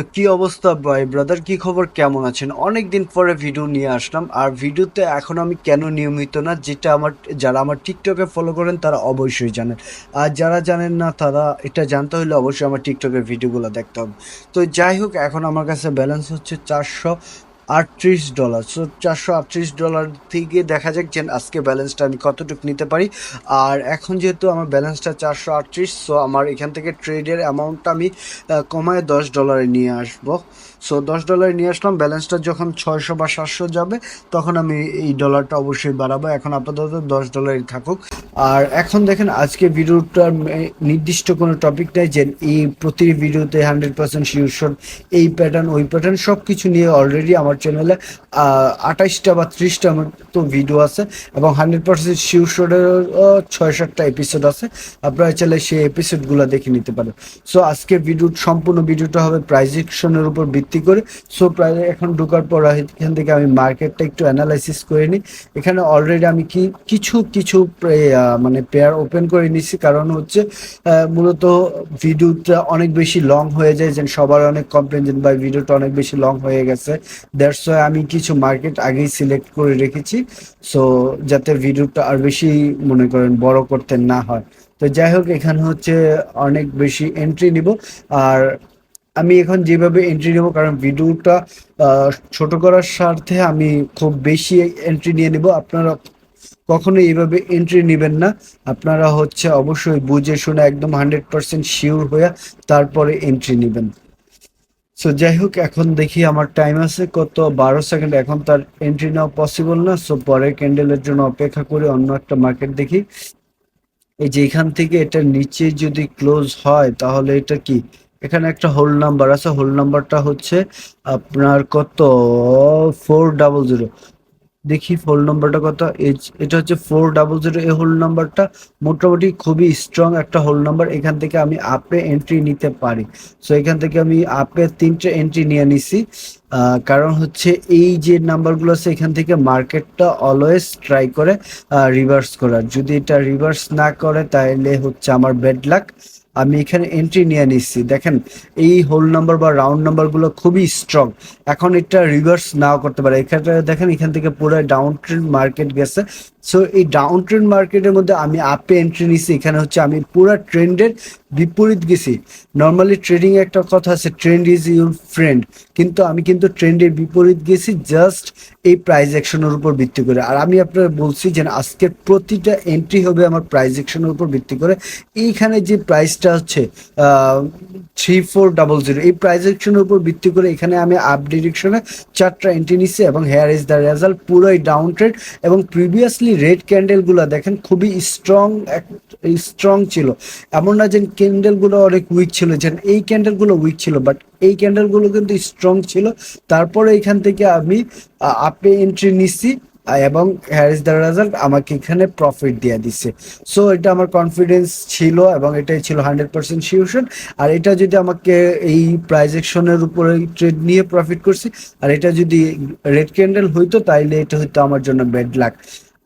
তো কি অবস্থা, ভাই? ব্রাদার কি খবর? কেমন আছেন? অনেক দিন পরে ভিডিও নিয়ে আসলাম। আর ভিডিওতে এখন আমি কেন নিয়মিত না, যেটা আমার, যারা আমার টিকটকে ফলো করেন, তারা অবশ্যই জানেন। আর যারা জানেন না, তারা এটা জানতে হলে অবশ্যই আমার টিকটকের ভিডিওগুলো দেখতে হবে। তো যাই হোক, এখন আমার কাছে ব্যালেন্স হচ্ছে চারশো আটত্রিশ ডলার। সো চারশো আটত্রিশ ডলার থেকে দেখা যাক যে আজকে ব্যালেন্সটা আমি কতটুকু নিতে পারি। আর এখন যেহেতু আমার ব্যালেন্সটা চারশো আটত্রিশ সো আমার এখান থেকে ট্রেডের অ্যামাউন্টটা আমি কমায় দশ ডলারে নিয়ে আসব। সো দশ ডলারে নিয়ে আসলাম ব্যালেন্সটা যখন ছয়শো বা সাতশো যাবে, তখন আমি এই ডলারটা অবশ্যই বাড়াবো। এখন আপাতত দশ ডলারই থাকুক। আর এখন দেখেন আজকে ভিডিওটার নির্দিষ্ট কোনো টপিক নেই যে এই প্রতি ভিডিওতে হান্ড্রেড পার্সেন্ট শিউশন এই প্যাটার্ন ওই প্যাটার্ন সব কিছু নিয়ে অলরেডি আমার চ্যানেলে আঠাইশটা বা ত্রিশটা মতো ভিডিও আছে এবং হান্ড্রেড পার্সেন্ট শিউশনের ছয় সাতটা এপিসোড আছে। আপনারা চাইলে সেই এপিসোডগুলো দেখে নিতে পারেন। সো আজকে ভিডিও সম্পূর্ণ ভিডিওটা হবে প্রাইজেকশনের উপর ভিত্তি করে। সো প্রায় এখন ঢোকার পর এখান থেকে আমি মার্কেটটা একটু অ্যানালাইসিস করে নিই। এখানে অলরেডি আমি কি, কিছু কিছু মানে পেয়ার ওপেন করে নিছি। কারণ হচ্ছে মূলত ভিডিওটা অনেক বেশি লং হয়ে যায় যে সবার অনেক কমপ্লেন যে ভাই ভিডিওটা অনেক বেশি লং হয়ে গেছে। দ্যাটস ওয়াই আমি কিছু মার্কেট আগেই সিলেক্ট করে রেখেছি। সো যাতে ভিডিওটা আর বেশি, মনে করেন, বড় করতে না হয়। তো যাই হোক, এখানে হচ্ছে অনেক বেশি এন্ট্রি নিব। আর আমি এখন যেভাবে এন্ট্রি নেব, কারণ ভিডিওটা ছোট করার স্বার্থে আমি খুব বেশি এন্ট্রি নিয়ে নেব। আপনারা কখনো এইভাবে এন্ট্রি নেবেন না। আপনারা হচ্ছে অবশ্যই বুঝে শুনে একদম হান্ড্রেড পার্সেন্ট শিওর হয়ে তারপরে এন্ট্রি নেবেন। সো যাই হোক, এখন দেখি আমার টাইম আছে, কত বারো সেকেন্ড এখন তার এন্ট্রি নেওয়া পসিবল না। সো পরের ক্যান্ডেলের জন্য অপেক্ষা করে অন্য একটা মার্কেট দেখি। এই যে এখান থেকে এটা নিচে যদি ক্লোজ হয়, তাহলে এটা কি? এখানে একটা হোল নাম্বার আছে। হোল নাম্বারটা হচ্ছে আপনার কত? ফোর ডাবল জিরো দেখি হোল নাম্বারটা কত? এটা হচ্ছে ফোর ডাবল জিরো এই হোল নাম্বারটা মোটামুটি খুবই স্ট্রং একটা হোল নাম্বার এখান থেকে আমি আপে এন্ট্রি নিতে পারি। সো এখান থেকে আমি আপে তিনটে এন্ট্রি নিয়ে নিছি। কারণ হচ্ছে এই যে নাম্বারগুলো আছে, এখান থেকে মার্কেটটা অলওয়েজ ট্রাই করে রিভার্স করার। যদি এটা রিভার্স না করে তাহলে হচ্ছে আমার ব্যাড লাক আমি এখানে এন্ট্রি নিয়ে নিচ্ছি। দেখেন, এই হোল নাম্বার বা রাউন্ড নাম্বারগুলো খুবই স্ট্রং এখন এটা রিভার্স নাও করতে পারে। এখানে দেখেন, এখান থেকে পুরো ডাউন ট্রেন মার্কেট গেছে। সো এই ডাউন ট্রেন মার্কেটের মধ্যে আমি আপে এন্ট্রি নিচ্ছি। এখানে হচ্ছে আমি পুরো ট্রেন্ডের বিপরীত গেছি। নর্মালি ট্রেডিং একটা কথা আছে ট্রেন্ড ইজ ইউর ফ্রেন্ড কিন্তু আমি কিন্তু ট্রেন্ডের বিপরীত গেছি জাস্ট এই প্রাইজ অ্যাকশনের উপর ভিত্তি করে। আর আমি আপনার বলছি যে আজকে প্রতিটা এন্ট্রি হবে আমার প্রাইজ অ্যাকশনের উপর ভিত্তি করে। এইখানে যে প্রাইসটা হচ্ছে থ্রি ফোর ডাবল জিরো এই প্রাইজ অ্যাকশনের উপর ভিত্তি করে এখানে আমি আপ ডিরেকশনে চারটা এন্ট্রি নিচ্ছি এবং হেয়ার ইজ দ্য রেজাল্ট পুরোই ডাউন ট্রেড এবং প্রিভিয়াসলি রেড ক্যান্ডেলগুলো দেখেন খুবই স্ট্রং স্ট্রং ছিল। এমন না যে ক্যান্ডেলগুলো অনেক উইক ছিল, যেন এই ক্যান্ডেলগুলো উইক ছিল বাট এই ক্যান্ডেলগুলো কিন্তু স্ট্রং ছিল। তারপরে এখান থেকে আমি আপে এন্ট্রি নিচ্ছি এবং হ্যারিস দ্য রেজাল্ট আমাকে এখানে প্রফিট দিয়ে দিচ্ছে সো এটা আমার কনফিডেন্স ছিল এবং এটাই ছিল হান্ড্রেড পার্সেন্ট শিওশন আর এটা যদি আমাকে এই প্রাইজেকশনের উপরে ট্রেড নিয়ে প্রফিট করছি, আর এটা যদি রেড ক্যান্ডেল হইতো, তাইলে এটা হইতো আমার জন্য ব্যাড লাক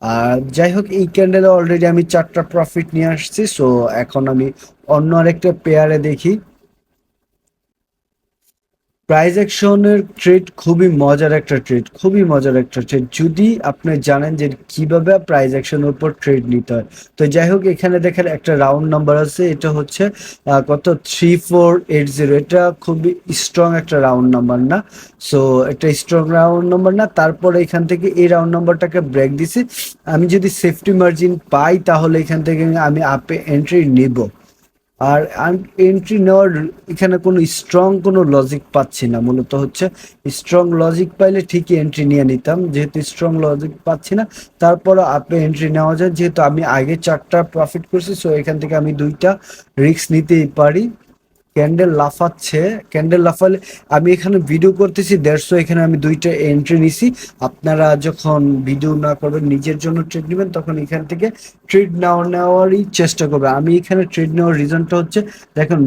আর যাই হোক এই ক্যান্ডেলে অলরেডি আমি চারটা প্রফিট নিয়ে আসছি সো এখন আমি অন্য আরেকটা পেয়ারে দেখি। প্রাইজ অ্যাকশনের ট্রেড খুবই মজার একটা ট্রেড খুবই মজার একটা ট্রেড যদি আপনি জানেন যে কীভাবে প্রাইজ অ্যাকশনের উপর ট্রেড নিতে হয়। তো যাই হোক, এখানে দেখেন একটা রাউন্ড নাম্বার আছে, এটা হচ্ছে কত? থ্রি ফোর এইট জিরো এটা খুবই স্ট্রং একটা রাউন্ড নাম্বার না? সো একটা স্ট্রং রাউন্ড নাম্বার না। তারপরে এখান থেকে এই রাউন্ড নাম্বারটাকে ব্রেক দিছি। আমি যদি সেফটি মার্জিন পাই, তাহলে এখান থেকে আমি আপে এন্ট্রি নিব। আর এন্ট্রি নেওয়ার এখানে কোনো স্ট্রং কোনো লজিক পাচ্ছি না। মূলত হচ্ছে স্ট্রং লজিক পাইলে ঠিকই এন্ট্রি নিয়ে নিতাম। যেহেতু স্ট্রং লজিক পাচ্ছি না তারপর আপনি এন্ট্রি নেওয়া যায়। যেহেতু আমি আগে চারটা প্রফিট করছি সো এখান থেকে আমি দুইটা রিস্ক নিতেই পারি। ক্যান্ডেল লাফাচ্ছে, ক্যান্ডেল লাফালে, আমি এখানে ভিডিও করতেছি দেড়শো এখানে আমি দুইটা এন্ট্রি নিছি। আপনারা যখন ভিডিও না করবেন, নিজের জন্য ট্রেড নেবেন, তখন এখান থেকে ট্রেড নেওয়া নেওয়ারই চেষ্টা করবে। আমি এখানে ট্রেড নেওয়ার রিজনটা হচ্ছে, দেখুন,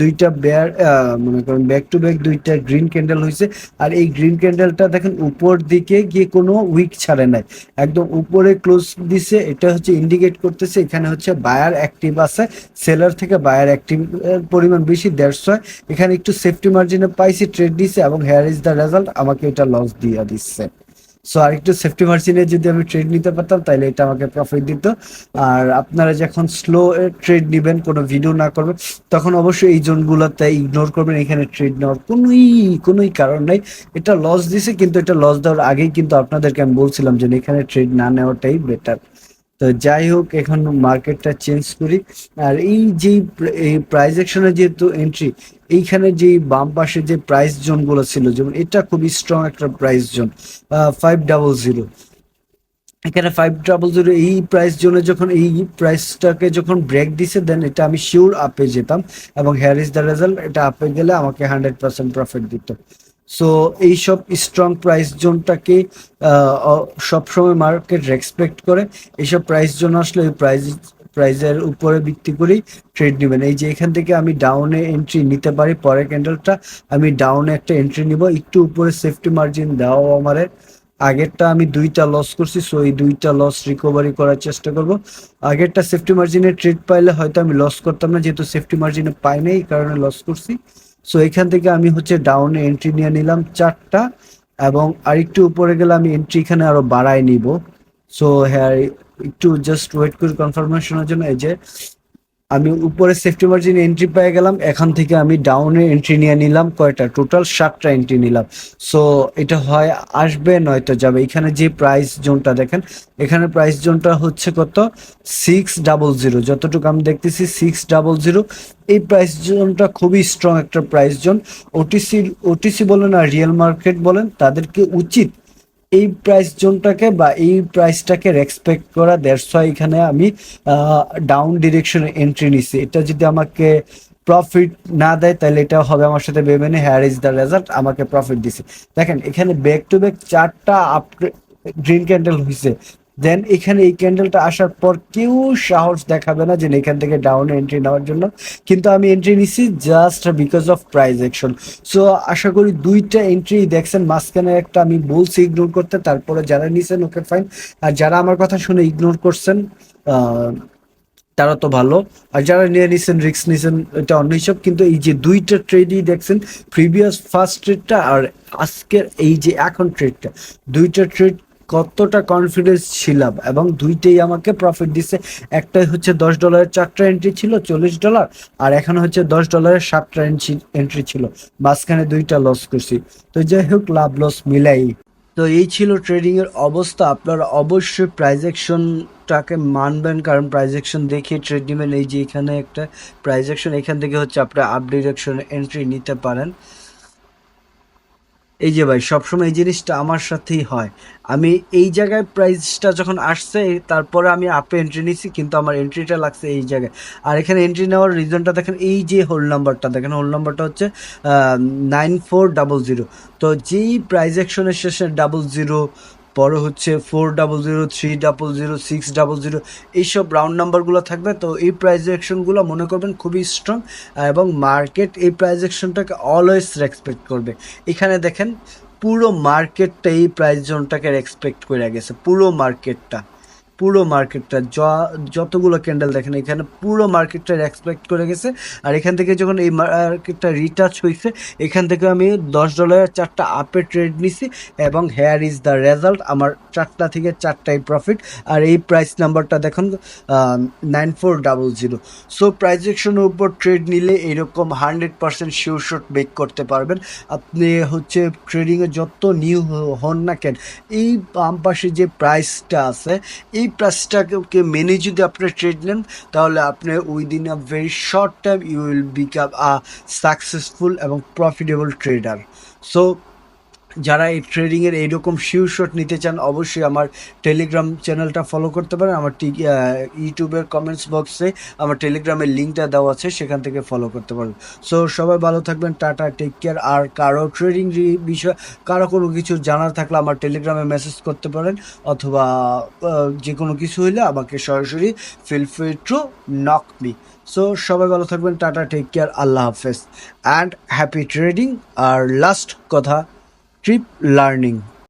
দুইটা বেয়ার মনে করেন ব্যাক টু ব্যাক দুইটা গ্রিন ক্যান্ডেল হয়েছে আর এই গ্রিন ক্যান্ডেলটা দেখেন উপর দিকে গিয়ে কোনো উইক ছাড়ে নাই। একদম উপরে ক্লোজ দিছে, এটা হচ্ছে ইন্ডিকেট করতেছে, এখানে হচ্ছে বায়ার অ্যাক্টিভ আছে সেলার থেকে বায়ার অ্যাক্টিভ পরিমাণ বেশি ওয়াই এখানে একটু সেফটি মার্জিনে পাইছি ট্রেড দিছে এবং হেয়ার ইজ দ্য রেজাল্ট আমাকে এটা লস দিয়ে দিচ্ছে। সো আর একটু সেফটি মার্জিনে যদি আমি ট্রেড নিতে পারতাম তাহলে এটা আমাকে প্রফিট দিত। আর আপনারা যখন স্লো ট্রেড নেবেন, কোনো ভিডিও না করবেন, তখন অবশ্যই এই জোনগুলোতে ইগনোর করবেন। এখানে ট্রেড নেওয়ার কোনোই কোনোই কারণ নাই। এটা লস দিছে, কিন্তু এটা লস দেওয়ার আগেই কিন্তু আপনাদেরকে আমি বলছিলাম যে এখানে ট্রেড না নেওয়াটাই বেটার তো যাই হোক, এখন মার্কেটটা চেঞ্জ করি। আর এই যে এই প্রাইস অ্যাকশনের যেহেতু এন্ট্রি এইখানে যে বাম পাশে যে প্রাইস জোনগুলো ছিল, যেমন এটা খুবই স্ট্রং একটা price zone five double zero এখানে ফাইভ ডাবল জিরো এই প্রাইস জোনে যখন, এই প্রাইসটাকে যখন ব্রেক দিছে দেন এটা আমি শিওর আপে যেতাম এবং হেয়ার ইজ দ্য রেজাল্ট এটা আপে গেলে আমাকে হান্ড্রেড পার্সেন্ট প্রফিট দিত। সো এইসব স্ট্রং প্রাইস জোনটাকে সবসময় মার্কেট রেসপেক্ট করে। এইসব প্রাইস জোন আসলে ওই প্রাইস প্রাইজের উপরে ভিত্তি করেই ট্রেড নেবেন। এই যে এখান থেকে আমি ডাউনে এন্ট্রি নিতে পারি পরের ক্যান্ডেলটা আমি ডাউনে একটা এন্ট্রি নিব। একটু উপরে সেফটি মার্জিন দেওয়া আমার আগেরটা আমি দুইটা লস করছি সো এই দুইটা লস রিকভারি করার চেষ্টা করব। আগেরটা সেফটি মার্জিনে ট্রেড পাইলে হয়তো আমি লস করতাম না, যেহেতু সেফটি মার্জিনে পাই নাই, এই কারণে লস করছি। সো এখান থেকে আমি হচ্ছে ডাউনে এন্ট্রি নিয়ে নিলাম চারটা এবং আর একটু উপরে গেলে আমি এন্ট্রি এখানে আরও বাড়ায় নিব। সো হ্যাঁ একটু জাস্ট ওয়েট করি কনফার্মেশনের জন্য এই যে উপরে সেফটি মার্জিন এন্ট্রি পেয়ে গেলাম, এখান থেকে আমি ডাউনে এন্ট্রি নিয়ে নিলাম, কয়টা? টোটাল সাতটা এন্ট্রি নিলাম। সো এটা হয়, আসবে নয়তো যাবে। এখানে যে প্রাইস জোনটা দেখেন, এখানে প্রাইস জোনটা হচ্ছে কত? সিক্স ডাবল জিরো যতটুকু আমি দেখতেছি সিক্স ডাবল জিরো এই প্রাইস জোনটা খুবই স্ট্রং একটা প্রাইস জোন ওটিসি ওটিসি বলেন আর রিয়েল মার্কেট বলেন, তাদেরকে উচিত এই প্রাইস জোনটাকে বা এই প্রাইসটাকে রেসপেক্ট করা দেড়শো এখানে আমি ডাউন ডিরেকশনে এন্ট্রি নিছি। এটা যদি আমাকে প্রফিট না দেয়, তাহলে এটা হবে আমার সাথে বেমেনে হেয়ার ইজ দ্য রেজাল্ট আমাকে প্রফিট দিছে। দেখেন, এখানে ব্যাক টু ব্যাক চারটা আপ গ্রিন ক্যান্ডেল হয়েছে দেন এখানে এই ক্যান্ডেলটা আসার পর কেউ সাহস দেখাবে না যে এখান থেকে ডাউন এন্ট্রি নেওয়ার জন্য। কিন্তু আমি এন্ট্রি নিছি just because of price action so আশা করি দুইটা এন্ট্রি দেখছেন, মাঝখানে একটা আমি বলছি ইগনোর করতে, তারপরে যারা নিছেন ওকে ফাইন আর যারা আমার কথা শুনে ইগনোর করছেন তারা তো ভালো। আর যারা নিয়ে নিছেন রিক্স নিছেন, এটা অন্য হিসাব কিন্তু এই যে দুইটা ট্রেডই দেখছেন প্রিভিয়াস ফার্স্ট ট্রেডটা আর আজকের এই যে এখন ট্রেডটা দুইটা ট্রেড কতটা কনফিডেন্স ছিলাম এবং দুইটাই আমাকে প্রফিট দিছে। একটাই হচ্ছে দশ ডলারের চারটা এন্ট্রি ছিল, চল্লিশ ডলার আর এখন হচ্ছে দশ ডলারের সাতটা এন্ট্রি ছিল। মাঝখানে দুইটা লস করছি। তো যাই হোক, লাভ লস মিলাই। তো এই ছিল ট্রেডিং এর অবস্থা। আপনারা অবশ্যই প্রাইজেকশনটাকে মানবেন, কারণ প্রাইজেকশন দেখে ট্রেড এই যে এখানে একটা প্রাইজেকশন এখান থেকে হচ্ছে আপনারা আপ ডিরেকশন এন্ট্রি নিতে পারেন। এই যে ভাই, সবসময় এই জিনিসটা আমার সাথেই হয়। আমি এই জায়গায় প্রাইসটা যখন আসছে, তারপরে আমি আপে এন্ট্রি নিছি, কিন্তু আমার এন্ট্রিটা লাগছে এই জায়গায়। আর এখানে এন্ট্রি নেওয়ার রিজনটা দেখেন, এই যে হোল নাম্বারটা দেখেন হোল নাম্বারটা হচ্ছে নাইন ফোর ডাবল জিরো তো যেই প্রাইজ অ্যাকশনের শেষে ডাবল জিরো পরে হচ্ছে four double zero three double zero six double zero এইসব রাউন্ড নাম্বারগুলো থাকবে। তো এই প্রাইজেকশনগুলো মনে করবেন খুবই স্ট্রং এবং মার্কেট এই প্রাইজেকশনটাকে অলওয়েজ রেসপেক্ট করবে। এখানে দেখেন, পুরো মার্কেটটা এই প্রাইস জোনটাকে রেসপেক্ট করে গেছে, পুরো মার্কেটটা পুরো মার্কেটটা যতগুলো ক্যান্ডেল দেখেন, এখানে পুরো মার্কেটটা এক্সপেক্ট করে গেছে। আর এখান থেকে যখন এই মার্কেটটা রিটাচ হয়েছে, এখান থেকে আমি দশ ডলারের চারটা আপে ট্রেড নিছি এবং হেয়ার ইজ দ্য রেজাল্ট আমার চারটা থেকে চারটাই প্রফিট আর এই প্রাইস নাম্বারটা দেখুন nine four double zero so প্রাইজেকশনের উপর ট্রেড নিলে এরকম হান্ড্রেড পার্সেন্ট শিওর শট বেক করতে পারবেন। আপনি হচ্ছে ট্রেডিংয়ে যত নিউ হন না কেন, এই বাম পাশে যে প্রাইসটা আছে, এই প্রাইসটাকে মেনে যদি আপনি ট্রেড নেন, তাহলে আপনি within a very short time you will become a successful এবং প্রফিটেবল ট্রেডার সো যারা এই ট্রেডিংয়ের এইরকম শিউ শট নিতে চান, অবশ্যই আমার টেলিগ্রাম চ্যানেলটা ফলো করতে পারেন। আমার ইউটিউবের কমেন্টস বক্সে আমার টেলিগ্রামের লিঙ্কটা দেওয়া আছে, সেখান থেকে ফলো করতে পারেন। সো সবাই ভালো থাকবেন, টাটা টেক কেয়ার আর কারও ট্রেডিং বিষয় কারও কোনো কিছু জানার থাকলে আমার টেলিগ্রামে মেসেজ করতে পারেন, অথবা যে কোনো কিছু হইলে আমাকে সরাসরি feel free to knock me so সবাই ভালো থাকবেন, টাটা টেক কেয়ার আল্লাহ হাফেজ। অ্যান্ড হ্যাপি ট্রেডিং আর লাস্ট কথা Trip learning.